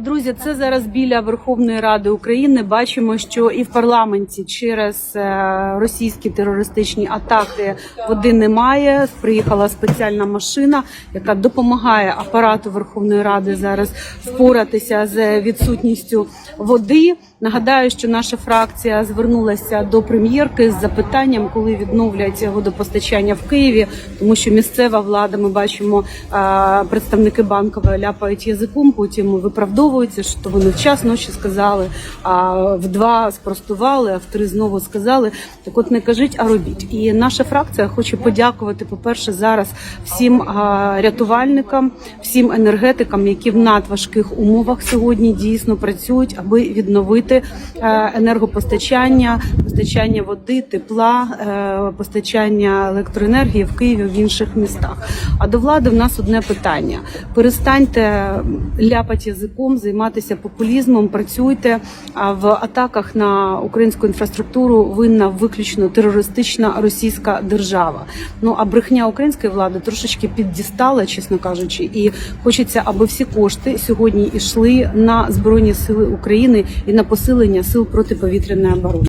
Друзі, це зараз біля Верховної Ради України. Бачимо, що і в парламенті через е, російські терористичні атаки води немає. Приїхала спеціальна машина, яка допомагає апарату Верховної Ради зараз впоратися з відсутністю води. Нагадаю, що наша фракція звернулася до прем'єрки з запитанням, коли відновлять водопостачання в Києві, тому що місцева влада, ми бачимо, представники банкової ляпають язиком, потім виправдовуються, що вони вчасно ще сказали, а в два спростували, а в три знову сказали. Так от не кажіть, а робіть. І наша фракція хоче подякувати, по-перше, зараз всім рятувальникам, всім енергетикам, які в надважких умовах сьогодні дійсно працюють, аби відновити е, енергопостачання, постачання води, тепла, е, постачання електроенергії в Києві в інших містах. А до влади в нас одне питання: перестаньте ляпати язиком, займатися популізмом, працюйте. А в атаках на українську інфраструктуру винна виключно терористична російська держава. Ну а брехня української влади трошечки піддістала, чесно кажучи, і хочеться, аби всі кошти сьогодні йшли на збройні сили України і на посилення сил протиповітряної оборони.